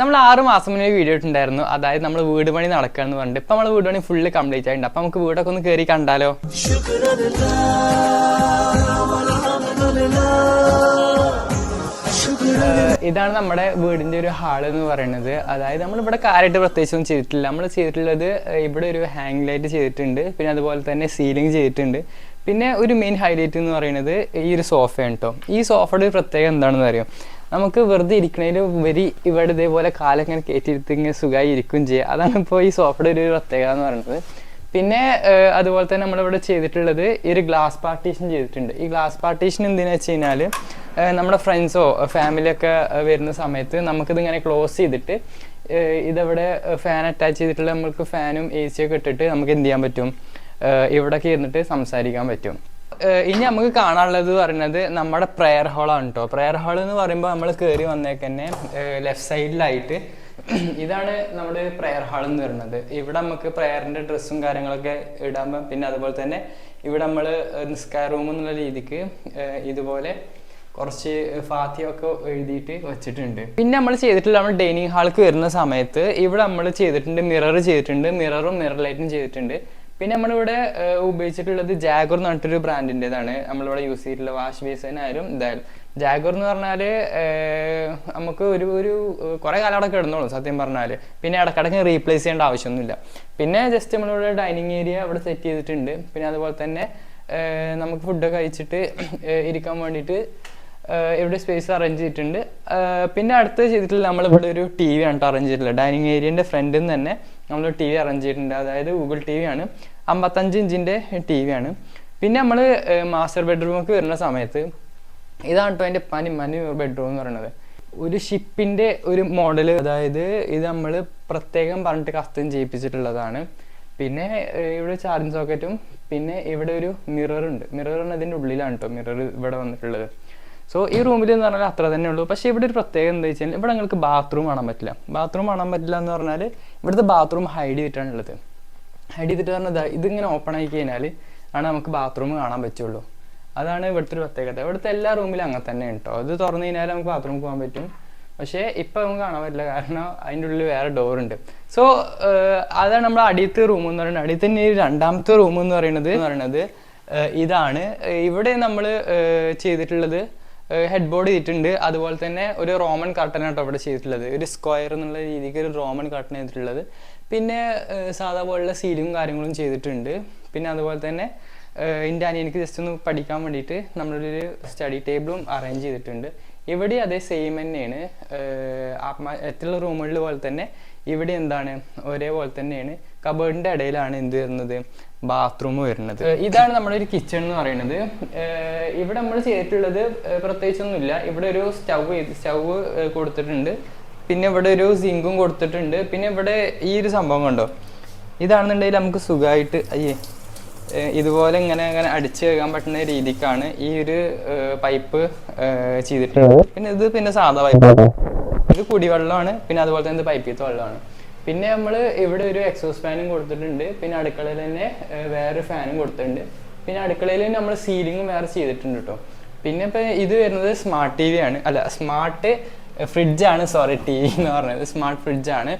നമ്മൾ ആറ് മാസം മുന്നേ വീഡിയോ ഇട്ടുണ്ടായിരുന്നു അതായത് നമ്മൾ വീട് പണി നടക്കുകയെന്ന് പറഞ്ഞിട്ട്. ഇപ്പം നമ്മൾ വീട് പണി ഫുള്ള് കംപ്ലീറ്റ് ആയിട്ടുണ്ട്. അപ്പം നമുക്ക് വീടൊക്കെ ഒന്ന് കയറി കണ്ടാലോ? ഇതാണ് നമ്മുടെ വീടിന്റെ ഒരു ഹാൾ എന്ന് പറയുന്നത്. അതായത് നമ്മൾ ഇവിടെ കാര്യമായിട്ട് പ്രത്യേകിച്ചൊന്നും ചെയ്തിട്ടില്ല. നമ്മൾ ചെയ്തിട്ടുള്ളത് ഇവിടെ ഒരു ഹാങ് ലൈറ്റ് ചെയ്തിട്ടുണ്ട്. പിന്നെ അതുപോലെ തന്നെ സീലിംഗ് ചെയ്തിട്ടുണ്ട്. പിന്നെ ഒരു മെയിൻ ഹൈലൈറ്റ് എന്ന് പറയുന്നത് ഈ ഒരു സോഫയാണ് കേട്ടോ ഈ സോഫയുടെ ഒരു എന്താണെന്ന് അറിയാം? നമുക്ക് വെറുതെ ഇരിക്കണതിൽ ഉപരി ഇവിടെ ഇതേപോലെ കാലം ഇങ്ങനെ കയറ്റിയിരുത്തി ഇങ്ങനെ സുഖമായി ഇരിക്കുകയും ചെയ്യുക അതാണ് ഇപ്പോൾ ഈ സോഫയുടെ ഒരു പ്രത്യേകത എന്ന് പറയുന്നത്. പിന്നെ അതുപോലെ തന്നെ നമ്മളിവിടെ ചെയ്തിട്ടുള്ളത് ഈ ഒരു ഗ്ലാസ് പാർട്ടീഷൻ ചെയ്തിട്ടുണ്ട്. ഈ ഗ്ലാസ് പാർട്ടീഷൻ എന്തിനാ വെച്ച് കഴിഞ്ഞാൽ നമ്മുടെ ഫ്രണ്ട്സോ ഫാമിലിയൊക്കെ വരുന്ന സമയത്ത് നമുക്കിതിങ്ങനെ ക്ലോസ് ചെയ്തിട്ട് ഇതവിടെ ഫാൻ അറ്റാച്ച് ചെയ്തിട്ടുള്ള നമുക്ക് ഫാനും എ സിയൊക്കെ ഇട്ടിട്ട് നമുക്ക് എന്ത് ചെയ്യാൻ പറ്റും? ഇവിടെ ഇവിടെയൊക്കെ ഇരുന്നിട്ട് സംസാരിക്കാൻ പറ്റും. ഇനി നമുക്ക് കാണാനുള്ളത് പറയുന്നത് നമ്മുടെ പ്രെയർ ഹോളാണ് കേട്ടോ പ്രെയർ ഹാൾ എന്ന് പറയുമ്പോൾ നമ്മൾ കയറി വന്നേക്കന്നെ ലെഫ്റ്റ് സൈഡിലായിട്ട് ഇതാണ് നമ്മുടെ പ്രെയർ ഹാൾ എന്ന് പറയുന്നത്. ഇവിടെ നമുക്ക് പ്രെയറിന്റെ ഡ്രസ്സും കാര്യങ്ങളൊക്കെ ഇടാൻ പ- പിന്നെ അതുപോലെ തന്നെ ഇവിടെ നമ്മൾ നിസ്കാര റൂം എന്നുള്ള രീതിക്ക് ഇതുപോലെ കുറച്ച് ഫാത്തിയൊക്കെ എഴുതിയിട്ട് വെച്ചിട്ടുണ്ട്. പിന്നെ നമ്മൾ ചെയ്തിട്ടുള്ള നമ്മൾ ഡൈനിങ് ഹാൾക്ക് വരുന്ന സമയത്ത് ഇവിടെ നമ്മൾ ചെയ്തിട്ടുണ്ട് മിറർ ചെയ്തിട്ടുണ്ട്. മിററും മിറർ ലൈറ്റും ചെയ്തിട്ടുണ്ട്. പിന്നെ നമ്മളിവിടെ ഉപയോഗിച്ചിട്ടുള്ളത് ജാഗർ എന്ന് പറഞ്ഞിട്ടൊരു ബ്രാൻഡിന്റെതാണ് നമ്മളിവിടെ യൂസ് ചെയ്തിട്ടുള്ള വാഷ് ബേസിനായാലും ഇതായാലും ജാഗർ എന്ന് പറഞ്ഞാൽ നമുക്ക് ഒരു ഒരു കുറേ കാലം അവിടെ കിടന്നോളും സത്യം പറഞ്ഞാൽ പിന്നെ ഇടക്കിടക്ക് റീപ്ലേസ് ചെയ്യേണ്ട ആവശ്യമൊന്നുമില്ല. പിന്നെ ജസ്റ്റ് നമ്മളിവിടെ ഡൈനിങ് ഏരിയ അവിടെ സെറ്റ് ചെയ്തിട്ടുണ്ട്. പിന്നെ അതുപോലെ തന്നെ നമുക്ക് ഫുഡൊക്കെ കഴിച്ചിട്ട് ഇരിക്കാൻ വേണ്ടിയിട്ട് ഇവിടെ സ്പേസ് അറേഞ്ച് ചെയ്തിട്ടുണ്ട്. പിന്നെ അടുത്ത് ചെയ്തിട്ടുള്ള നമ്മൾ ഇവിടെ ഒരു ടി വി ആണ് അറേഞ്ച് ചെയ്തിട്ടുള്ളത്. ഡൈനിങ് ഏരിയന്റെ ഫ്രണ്ടിൽ നിന്ന് തന്നെ നമ്മൾ ടി വി അറേഞ്ച് ചെയ്തിട്ടുണ്ട്. അതായത് ഗൂഗിൾ ടി വി ആണ്. അമ്പത്തഞ്ച് ഇഞ്ചിന്റെ ടി വി ആണ്. പിന്നെ നമ്മൾ മാസ്റ്റർ ബെഡ്റൂമൊക്കെ വരുന്ന സമയത്ത് ഇതാണ് കേട്ടോ എന്റെ പനി മനി ബെഡ്റൂം എന്ന് പറയുന്നത് ഒരു ഷിപ്പിന്റെ ഒരു മോഡൽ അതായത് ഇത് നമ്മൾ പ്രത്യേകം പറഞ്ഞിട്ട് കസ്റ്റം ചെയ്യിപ്പിച്ചിട്ടുള്ളതാണ്. പിന്നെ ഇവിടെ ചാർജിങ് സോക്കറ്റും പിന്നെ ഇവിടെ ഒരു മിററുണ്ട് മിറർ അതിന്റെ ഉള്ളിലാണ് കേട്ടോ മിറർ ഇവിടെ വന്നിട്ടുള്ളത്. സോ ഈ റൂമിൽ എന്ന് പറഞ്ഞാൽ അത്ര തന്നെ ഉള്ളൂ. പക്ഷേ ഇവിടെ ഒരു പ്രത്യേകത എന്താ വെച്ചാൽ ഇവിടെ നിങ്ങൾക്ക് ബാത്റൂം കാണാൻ പറ്റില്ല. ബാത്റൂം കാണാൻ പറ്റില്ല എന്ന് പറഞ്ഞാൽ ഇവിടുത്തെ ബാത്റൂം ഹൈഡ് ചെയ്തിട്ടാണ് ഉള്ളത്. ഹൈഡ് ചെയ്തിട്ട് പറഞ്ഞാൽ ഇതാ ഇതിങ്ങനെ ഓപ്പൺ ആയി കഴിഞ്ഞാൽ ആണ് നമുക്ക് ബാത്റൂം കാണാൻ പറ്റുള്ളൂ. അതാണ് ഇവിടുത്തെ ഒരു പ്രത്യേകത. ഇവിടുത്തെ എല്ലാ റൂമിലും അങ്ങനെ തന്നെ കേട്ടോ അത് തുറന്നു കഴിഞ്ഞാൽ നമുക്ക് ബാത്റൂമിൽ പോകാൻ പറ്റും. പക്ഷേ ഇപ്പം നമുക്ക് കാണാൻ പറ്റില്ല. കാരണം അതിന്റെ ഉള്ളിൽ വേറെ ഡോറുണ്ട് ഉണ്ട്. സോ അതാണ് നമ്മുടെ അടിയത്തെ റൂം എന്ന് പറയുന്നത്. അടിയത്തെ തന്നെ രണ്ടാമത്തെ റൂം എന്ന് പറയുന്നത്. എന്ന് പറയുന്നത് ഇതാണ്. ഇവിടെ നമ്മൾ ചെയ്തിട്ടുള്ളത് ഹെഡ് ബോർഡ് ചെയ്തിട്ടുണ്ട്. അതുപോലെ തന്നെ ഒരു റോമൻ കർട്ടൻ അവിടെ ചെയ്തിട്ടുള്ളത്. ഒരു സ്ക്വയർ എന്നുള്ള രീതിക്ക് ഒരു റോമൻ കർട്ടൻ ചെയ്തിട്ടുള്ളത്. പിന്നെ സാധാ പോലുള്ള സീലിങ്ങും കാര്യങ്ങളും ചെയ്തിട്ടുണ്ട്. പിന്നെ അതുപോലെ തന്നെ എന്റെ അനിയനിക്ക് ജസ്റ്റ് ഒന്ന് പഠിക്കാൻ വേണ്ടിയിട്ട് നമ്മളൊരു സ്റ്റഡി ടേബിളും അറേഞ്ച് ചെയ്തിട്ടുണ്ട്. ഇവിടെ അതേ സെയിം തന്നെയാണ്. ഏഹ് ആ മ- മറ്റുള്ള റൂമുകളിൽ പോലെ തന്നെ ഇവിടെ എന്താണ്? ഒരേപോലെ തന്നെയാണ്. കബേർഡിന്റെ ഇടയിലാണ് എന്ത് വരുന്നത്? ബാത്റൂം വരുന്നത്. ഇതാണ് നമ്മുടെ ഒരു കിച്ചൺ എന്ന് പറയുന്നത്. ഇവിടെ നമ്മൾ ചെയ്തിട്ടുള്ളത് പ്രത്യേകിച്ച് പ്രത്യേകിച്ചൊന്നുമില്ല. ഇവിടെ ഒരു സ്റ്റവ് സ്റ്റവ് കൊടുത്തിട്ടുണ്ട്. പിന്നെ ഇവിടെ ഒരു സിങ്കും കൊടുത്തിട്ടുണ്ട്. പിന്നെ ഇവിടെ ഈ ഒരു സംഭവം കണ്ടോ? ഇതാണെന്നുണ്ടെങ്കിൽ നമുക്ക് സുഖമായിട്ട് അയ്യേ ഇതുപോലെ ഇങ്ങനെ അങ്ങനെ അടിച്ചു കേൾക്കാൻ പറ്റുന്ന രീതിക്കാണ് ഈ ഒരു പൈപ്പ് ചെയ്തിട്ടുള്ളത്. പിന്നെ ഇത് പിന്നെ സാധാ പൈപ്പ് ഇത് കുടിവെള്ളമാണ് പിന്നെ അതുപോലെ തന്നെ ഇത് പൈപ്പിലത്തെ വെള്ളമാണ്. പിന്നെ നമ്മൾ ഇവിടെ ഒരു എക്സോസ് ഫാനും കൊടുത്തിട്ടുണ്ട് പിന്നെ അടുക്കളയിൽ തന്നെ വേറൊരു വേറെ ഫാനും കൊടുത്തിട്ടുണ്ട്. പിന്നെ അടുക്കളയിൽ നമ്മൾ സീലിങ്ങും വേറെ ചെയ്തിട്ടുണ്ട് കേട്ടോ പിന്നെ ഇപ്പം ഇത് വരുന്നത് സ്മാർട്ട് ടി വി ആണ്. അല്ല സ്മാർട്ട് ഫ്രിഡ്ജാണ് സോറി ടി വി എന്ന് പറഞ്ഞത്. സ്മാർട്ട് ഫ്രിഡ്ജാണ്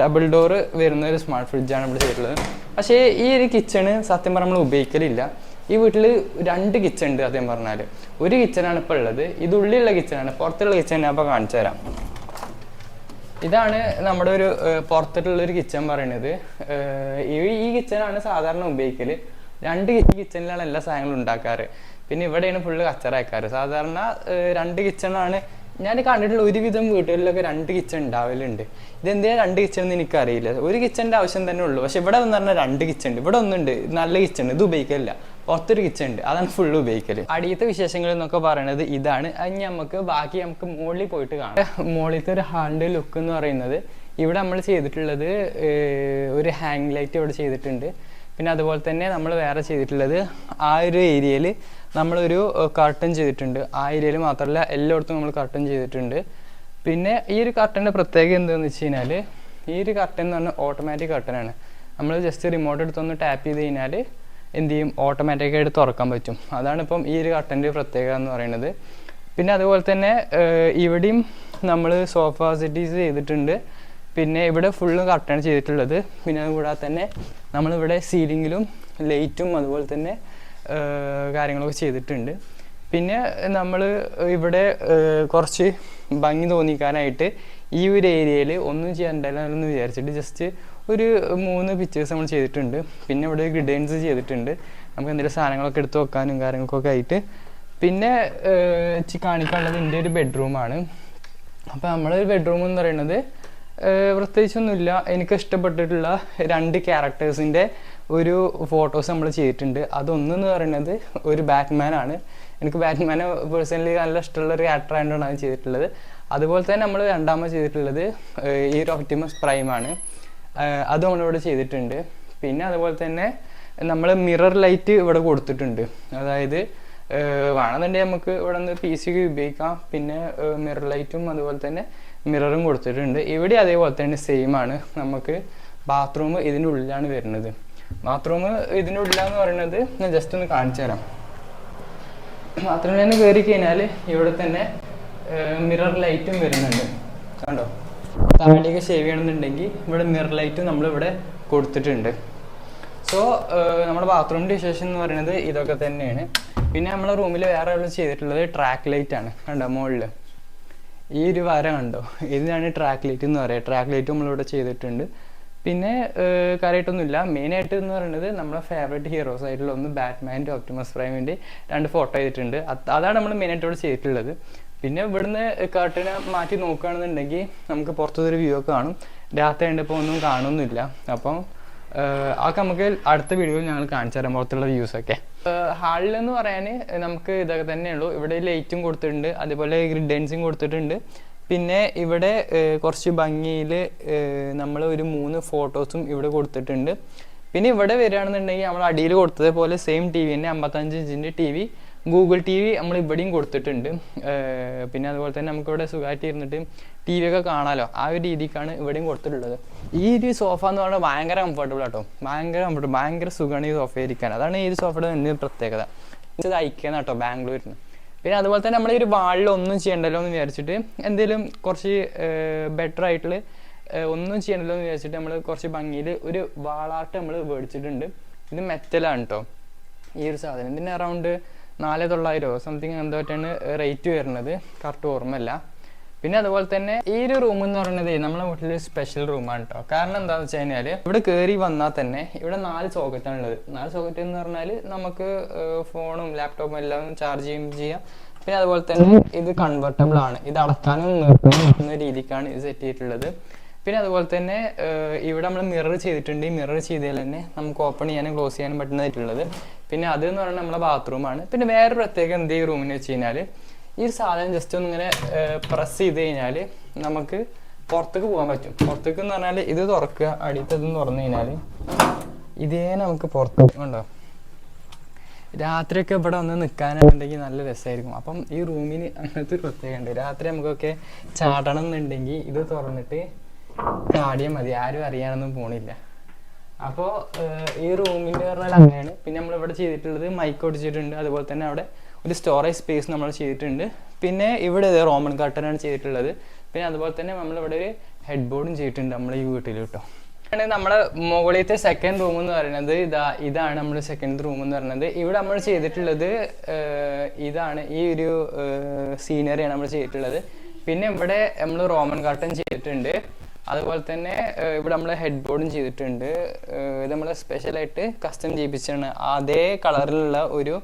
ഡബിൾ ഡോറ് വരുന്ന ഒരു സ്മാർട്ട് ഫ്രിഡ്ജാണ് ഇവിടെ ചെയ്തിട്ടുള്ളത്. പക്ഷേ ഈ ഒരു കിച്ചണ് സത്യം പറഞ്ഞാൽ നമ്മൾ ഉപയോഗിക്കലില്ല. ഈ വീട്ടിൽ രണ്ട് കിച്ചൺ ഉണ്ട് അദ്ദേഹം പറഞ്ഞാൽ ഒരു കിച്ചണാണ് ഇപ്പോൾ ഉള്ളത്. ഇത് ഉള്ളിലുള്ള കിച്ചണാണ് പുറത്തുള്ള കിച്ചൺ ഞാൻ ഇപ്പോൾ കാണിച്ചു തരാം. ഇതാണ് നമ്മുടെ ഒരു പുറത്തിട്ടുള്ള ഒരു കിച്ചൺ പറയുന്നത്. ഈ കിച്ചണാണ് സാധാരണ ഉപയോഗിക്കൽ രണ്ട് കിച്ചണിലാണ് എല്ലാ സാധനങ്ങളും ഉണ്ടാക്കാറ്. പിന്നെ ഇവിടെയാണ് ഫുള്ള് കച്ചറയക്കാറ് സാധാരണ രണ്ട് രണ്ട് കിച്ചണാണ് ഞാൻ കണ്ടിട്ടുള്ള ഒരുവിധം വീടുകളിലൊക്കെ രണ്ട് കിച്ചൺ ഉണ്ടാവലുണ്ട്. ഇതെന്തിനാ രണ്ട് കിച്ചൺ എന്ന് എനിക്കറിയില്ല. ഒരു കിച്ചണിന്റെ ആവശ്യം തന്നെ ഉള്ളൂ. പക്ഷെ ഇവിടെ എന്ന് പറഞ്ഞാൽ രണ്ട് കിച്ചൺ ഉണ്ട്. ഇവിടെ ഒന്നുണ്ട്. നല്ല കിച്ചൺ ഇത് ഉപയോഗിക്കില്ല പുറത്തൊരു കിച്ചൺ ഉണ്ട് അതാണ് ഫുള്ള് ഉപയോഗിക്കൽ അടിയത്തെ വിശേഷങ്ങൾ എന്നൊക്കെ പറയുന്നത് ഇതാണ്. അത് നമുക്ക് ബാക്കി നമുക്ക് മുകളിൽ പോയിട്ട് കാണാം. മുകളിലത്തെ ഒരു ഹാളിന്റെ ലുക്ക് എന്ന് പറയുന്നത് ഇവിടെ നമ്മൾ ചെയ്തിട്ടുള്ളത് ഒരു ഹാങ് ലൈറ്റ് ഇവിടെ ചെയ്തിട്ടുണ്ട്. പിന്നെ അതുപോലെ തന്നെ നമ്മൾ വേറെ ചെയ്തിട്ടുള്ളത് ആ ഒരു ഏരിയയിൽ നമ്മളൊരു കർട്ടൺ ചെയ്തിട്ടുണ്ട്. ആ ഏരിയയിൽ മാത്രമല്ല എല്ലായിടത്തും നമ്മൾ കർട്ടൺ ചെയ്തിട്ടുണ്ട്. പിന്നെ ഈ ഒരു കർട്ടന്റെ പ്രത്യേകത എന്താണെന്ന് വെച്ച് കഴിഞ്ഞാൽ ഈ ഒരു കർട്ടൻ എന്ന് പറഞ്ഞാൽ ഓട്ടോമാറ്റിക് കർട്ടനാണ് നമ്മൾ ജസ്റ്റ് റിമോട്ട് എടുത്തൊന്ന് ടാപ്പ് ചെയ്ത് കഴിഞ്ഞാൽ എന്ത് ചെയ്യും? ഓട്ടോമാറ്റിക്കായിട്ട് തുറക്കാൻ പറ്റും. അതാണ് ഇപ്പം ഈ ഒരു കട്ടന്റെ പ്രത്യേകത എന്ന് പറയുന്നത്. പിന്നെ അതുപോലെ തന്നെ ഇവിടെയും നമ്മൾ സോഫ സെറ്റീസ് ചെയ്തിട്ടുണ്ട്. പിന്നെ ഇവിടെ ഫുള്ള് കട്ടൺ ചെയ്തിട്ടുള്ളത്. പിന്നെ അതുകൂടാതെ തന്നെ നമ്മളിവിടെ സീലിങ്ങിലും ലൈറ്റും അതുപോലെ തന്നെ കാര്യങ്ങളൊക്കെ ചെയ്തിട്ടുണ്ട്. പിന്നെ നമ്മൾ ഇവിടെ കുറച്ച് ഭംഗി തോന്നിക്കാനായിട്ട് ഈ ഒരു ഏരിയയിൽ ഒന്നും ചെയ്യാൻ ഉണ്ടായില്ല എന്ന് വിചാരിച്ചിട്ട് ജസ്റ്റ് ഒരു മൂന്ന് പിക്ചേഴ്സ് നമ്മൾ ചെയ്തിട്ടുണ്ട്. പിന്നെ ഇവിടെ ഗ്രിഡേൺസ് ചെയ്തിട്ടുണ്ട്. നമുക്ക് എന്തെങ്കിലും സാധനങ്ങളൊക്കെ എടുത്ത് വെക്കാനും കാര്യങ്ങൾക്കൊക്കെ ആയിട്ട്. പിന്നെ കാണിക്കാനുള്ളത് എന്റെ ഒരു ബെഡ്റൂമാണ് അപ്പോൾ നമ്മുടെ ഒരു ബെഡ്റൂം എന്ന് പറയുന്നത് പ്രത്യേകിച്ചൊന്നുമില്ല. എനിക്ക് ഇഷ്ടപ്പെട്ടിട്ടുള്ള രണ്ട് ക്യാരക്ടേഴ്സിന്റെ ഒരു ഫോട്ടോസ് നമ്മൾ ചെയ്തിട്ടുണ്ട്. അതൊന്നെന്ന് പറയുന്നത് ഒരു ബാറ്റ്മാൻ ആണ്. എനിക്ക് ബാറ്റ്മാനെ പേഴ്സണലി നല്ല ഇഷ്ടമുള്ള ഒരു ക്യാരക്ടർ ആയതുകൊണ്ടാണ് ചെയ്തിട്ടുള്ളത്. അതുപോലെ തന്നെ നമ്മൾ രണ്ടാമത് ചെയ്തിട്ടുള്ളത് ഈ ഒരു ഒപ്റ്റിമസ് പ്രൈമാണ് അത് നമ്മളിവിടെ ചെയ്തിട്ടുണ്ട്. പിന്നെ അതുപോലെ തന്നെ നമ്മൾ മിറർ ലൈറ്റ് ഇവിടെ കൊടുത്തിട്ടുണ്ട്. അതായത് വേണമെന്നുണ്ടെങ്കിൽ നമുക്ക് ഇവിടെ നിന്ന് പി സിക്ക് ഉപയോഗിക്കാം. പിന്നെ മിറർ ലൈറ്റും അതുപോലെ തന്നെ മിററും കൊടുത്തിട്ടുണ്ട്. ഇവിടെ അതേപോലെ തന്നെ സെയിം ആണ്. നമുക്ക് ബാത്റൂം ഇതിന്റെ ഉള്ളിലാണ് വരുന്നത്. ബാത്റൂം ഇതിന്റെ ഉള്ളിലാന്ന് പറയുന്നത് ഞാൻ ജസ്റ്റ് ഒന്ന് കാണിച്ചു തരാം. ബാത്റൂമിൽ തന്നെ കയറി കഴിഞ്ഞാൽ ഇവിടെ തന്നെ മിറർ ലൈറ്റും വരുന്നുണ്ട്. കണ്ടോ? താടിയൊക്കെ ഷേവ് ചെയ്യണമെന്നുണ്ടെങ്കിൽ ഇവിടെ മിറർ ലൈറ്റ് നമ്മളിവിടെ കൊടുത്തിട്ടുണ്ട്. സോ നമ്മുടെ ബാത്റൂമിന്റെ വിശേഷം എന്ന് പറയുന്നത് ഇതൊക്കെ തന്നെയാണ്. പിന്നെ നമ്മളെ റൂമിൽ വേറെ ഉള്ളത് ചെയ്തിട്ടുള്ളത് ട്രാക്ക് ലൈറ്റ് ആണ്. കണ്ടോ? മുകളിൽ ഈ ഒരു വര കണ്ടോ? ഇതിനാണ് ട്രാക്ക് ലൈറ്റ് എന്ന് പറയുക ട്രാക്ക് ലൈറ്റ് നമ്മളിവിടെ ചെയ്തിട്ടുണ്ട്. പിന്നെ കാര്യമായിട്ടൊന്നുമില്ല മെയിനായിട്ട് എന്ന് പറയുന്നത് നമ്മുടെ ഫേവറേറ്റ് ഹീറോസ് ആയിട്ടുള്ള ഒന്ന് ബാറ്റ്മാന്റെ ഓപ്റ്റിമസ് പ്രൈമിന്റെ രണ്ട് ഫോട്ടോ ചെയ്തിട്ടുണ്ട്. അതാണ് നമ്മൾ മെയിനായിട്ട് ഇവിടെ ചെയ്തിട്ടുള്ളത്. പിന്നെ ഇവിടുന്ന് കർട്ടനെ മാറ്റി നോക്കുകയാണെന്നുണ്ടെങ്കിൽ നമുക്ക് പുറത്തൊരു വ്യൂ ഒക്കെ കാണും. രാത്രി കണ്ടപ്പോൾ ഒന്നും കാണുന്നില്ല. അപ്പം അതൊക്കെ നമുക്ക് അടുത്ത വീഡിയോയിൽ ഞങ്ങൾ കാണിച്ചു തരാം പുറത്തുള്ള വ്യൂസ് ഒക്കെ. ഹാളിൽ എന്ന് പറയാൻ നമുക്ക് ഇതൊക്കെ തന്നെയുള്ളൂ ഇവിടെ ലൈറ്റും കൊടുത്തിട്ടുണ്ട്. അതുപോലെ ഗ്രിഡൻസും കൊടുത്തിട്ടുണ്ട്. പിന്നെ ഇവിടെ കുറച്ച് ഭംഗിയിൽ നമ്മൾ ഒരു മൂന്ന് ഫോട്ടോസും ഇവിടെ കൊടുത്തിട്ടുണ്ട്. പിന്നെ ഇവിടെ വരികയാണെന്നുണ്ടെങ്കിൽ നമ്മൾ അടിയിൽ കൊടുത്തതുപോലെ സെയിം ടി വി തന്നെ അമ്പത്തഞ്ച് ഇഞ്ചിന്റെ T V Google T V നമ്മൾ ഇവിടെയും കൊടുത്തിട്ടുണ്ട്. പിന്നെ അതുപോലെ തന്നെ നമുക്ക് ഇവിടെ സുഖമായിട്ട് ഇരുന്നിട്ട് ടി വി ഒക്കെ കാണാമല്ലോ ആ ഒരു രീതിക്കാണ് ഇവിടെയും കൊടുത്തിട്ടുള്ളത്. ഈ ഒരു സോഫ എന്ന് പറഞ്ഞാൽ ഭയങ്കര കംഫർട്ടബിൾ ആട്ടോ. ഭയങ്കര കംഫർട്ടബിൾ ഭയങ്കര സുഖമാണ് ഈ സോഫ ഇരിക്കാൻ. അതാണ് ഈ സോഫയുടെ തന്നെ പ്രത്യേകത. ഇത് അയക്കുന്ന കേട്ടോ ബാംഗ്ലൂരിൽ പിന്നെ അതുപോലെ തന്നെ നമ്മൾ ഈ ഒരു വാളിൽ ഒന്നും ചെയ്യണ്ടല്ലോ എന്ന് വിചാരിച്ചിട്ട് എന്തെങ്കിലും കുറച്ച് ബെറ്റർ ആയിട്ടുള്ള ഒന്നും ചെയ്യണ്ടല്ലോ എന്ന് വിചാരിച്ചിട്ട് നമ്മൾ കുറച്ച് ഭംഗിയിൽ ഒരു വാളാർട്ട് നമ്മൾ മേടിച്ചിട്ടുണ്ട് ഇത് മെറ്റലാണ് കേട്ടോ ഈ ഒരു സാധനം. ഇതിന് അറൗണ്ട് നാല് തൊള്ളായിരമോ സംതിങ് എന്തോട്ടാണ് റേറ്റ് വരുന്നത്. കറക്റ്റ് ഓർമ്മയില്ല. പിന്നെ അതുപോലെ തന്നെ ഈ ഒരു റൂം എന്ന് പറയുന്നത് നമ്മുടെ വീട്ടിൽ സ്പെഷ്യൽ റൂമാണ് കേട്ടോ കാരണം എന്താന്ന് വെച്ച് കഴിഞ്ഞാൽ ഇവിടെ കയറി വന്നാൽ തന്നെ ഇവിടെ നാല് സോക്കറ്റാണ് ഉള്ളത്. നാല് സോക്കറ്റ് എന്ന് പറഞ്ഞാൽ നമുക്ക് ഫോണും ലാപ്ടോപ്പും എല്ലാം ചാർജ് ചെയ്യുകയും ചെയ്യാം. പിന്നെ അതുപോലെ തന്നെ ഇത് കൺവെർട്ടബിൾ ആണ്. ഇത് അടക്കാനും നിർത്താനും പറ്റുന്ന രീതിക്കാണ് ഇത് സെറ്റ് ചെയ്തിട്ടുള്ളത്. പിന്നെ അതുപോലെ തന്നെ ഇവിടെ നമ്മൾ മിറർ ചെയ്തിട്ടുണ്ട്. ഈ മിറർ ചെയ്തതിൽ തന്നെ നമുക്ക് ഓപ്പൺ ചെയ്യാനും ക്ലോസ് ചെയ്യാനും പറ്റുന്നതായിട്ടുള്ളത് പിന്നെ അത് എന്ന് പറഞ്ഞാൽ നമ്മളെ ബാത്റൂമാണ് പിന്നെ വേറെ പ്രത്യേകം എന്ത് ഈ റൂമിന് വെച്ച് കഴിഞ്ഞാൽ ഈ ഒരു സാധനം ജസ്റ്റ് ഒന്ന് ഇങ്ങനെ പ്രസ് ചെയ്ത് കഴിഞ്ഞാൽ നമുക്ക് പുറത്തേക്ക് പോകാൻ പറ്റും. പുറത്തേക്ക് എന്ന് പറഞ്ഞാൽ ഇത് തുറക്കുക അടിയത്തത് തുറന്നു കഴിഞ്ഞാൽ ഇതേ നമുക്ക് പുറത്തേക്ക് ഉണ്ടോ രാത്രിയൊക്കെ ഇവിടെ വന്ന് നിൽക്കാനാണെന്നുണ്ടെങ്കിൽ നല്ല രസമായിരിക്കും. അപ്പം ഈ റൂമിന് അങ്ങനത്തെ ഒരു പ്രത്യേകത ഉണ്ട്. രാത്രി നമുക്കൊക്കെ ചാടണം എന്നുണ്ടെങ്കിൽ ഇത് തുറന്നിട്ട് ചാടിയാൽ മതി. ആരും അറിയാനൊന്നും പോണില്ല. അപ്പോൾ ഈ റൂമിന്റെ പറഞ്ഞാൽ അങ്ങനെയാണ്. പിന്നെ നമ്മൾ ഇവിടെ ചെയ്തിട്ടുള്ളത് മൈക്ക് ഒടിച്ചിട്ടുണ്ട്. അതുപോലെ തന്നെ അവിടെ ഒരു സ്റ്റോറേജ് സ്പേസ് നമ്മൾ ചെയ്തിട്ടുണ്ട്. പിന്നെ ഇവിടെ റോമൻ ആണ് ചെയ്തിട്ടുള്ളത്. പിന്നെ അതുപോലെ തന്നെ നമ്മളിവിടെ ഒരു ഹെഡ് ബോർഡും ചെയ്തിട്ടുണ്ട് നമ്മൾ ഈ വീട്ടിൽ കേട്ടോ നമ്മുടെ മുകളിലത്തെ സെക്കൻഡ് റൂം എന്ന് പറയുന്നത്. ഇതാ ഇതാണ് നമ്മുടെ സെക്കൻഡ് റൂം എന്ന് പറയുന്നത്. ഇവിടെ നമ്മൾ ചെയ്തിട്ടുള്ളത് ഇതാണ് ഈ ഒരു സീനറിയാണ് നമ്മൾ ചെയ്തിട്ടുള്ളത്. പിന്നെ ഇവിടെ നമ്മൾ റോമൻ കാർട്ടൻ ചെയ്തിട്ടുണ്ട്. അതുപോലെ തന്നെ ഇവിടെ നമ്മൾ ഹെഡ് ബോർഡും ചെയ്തിട്ടുണ്ട് ഇത് നമ്മൾ സ്പെഷ്യലായിട്ട് കസ്റ്റം ചെയ്യിപ്പിച്ചാണ് അതേ കളറിലുള്ള ഒരു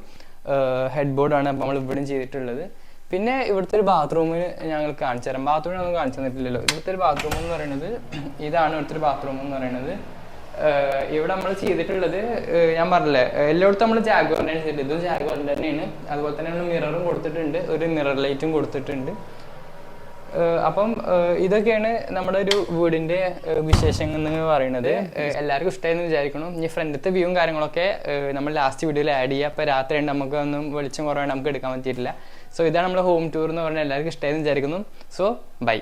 ഹെഡ് ബോർഡാണ് നമ്മൾ ഇവിടെയും ചെയ്തിട്ടുള്ളത്. പിന്നെ ഇവിടുത്തെ ഒരു ബാത്റൂമിന് ഞങ്ങൾ കാണിച്ചു തരാം. ബാത്റൂം ഒന്നും കാണിച്ചു തന്നിട്ടില്ലല്ലോ. ഇവിടുത്തെ ഒരു ബാത്റൂം എന്ന് പറയുന്നത് ഇതാണ് ഇവിടുത്തെ ഒരു ബാത്റൂം എന്ന് പറയുന്നത്. ഇവിടെ നമ്മൾ ചെയ്തിട്ടുള്ളത് ഞാൻ പറഞ്ഞില്ലേ എല്ലായിടത്തും നമ്മൾ ജാഗോറിന്റെ ചെയ്തിട്ട് ഇത് ജാഗോറിന്റെ തന്നെയാണ്. അതുപോലെ തന്നെ നമ്മൾ മിററും കൊടുത്തിട്ടുണ്ട്. ഒരു മിറർ ലൈറ്റും കൊടുത്തിട്ടുണ്ട്. അപ്പം ഇതൊക്കെയാണ് നമ്മുടെ ഒരു വീടിന്റെ വിശേഷങ്ങൾ എന്ന് പറയുന്നത്. എല്ലാവർക്കും ഇഷ്ടമായെന്ന് വിചാരിക്കണം ഇനി ഫ്രണ്ടത്തെ വ്യൂവും കാര്യങ്ങളൊക്കെ നമ്മൾ ലാസ്റ്റ് വീഡിയോയിൽ ആഡ് ചെയ്യുക അപ്പോൾ രാത്രി ഉണ്ട് നമുക്ക് ഒന്നും വെളിച്ചം കുറവാണ് നമുക്ക് എടുക്കാൻ പറ്റിയിട്ടില്ല. സോ ഇതാണ് നമ്മുടെ ഹോം ടൂർ എന്ന് പറഞ്ഞാൽ എല്ലാവർക്കും ഇഷ്ടമായെന്ന് വിചാരിക്കുന്നു. So by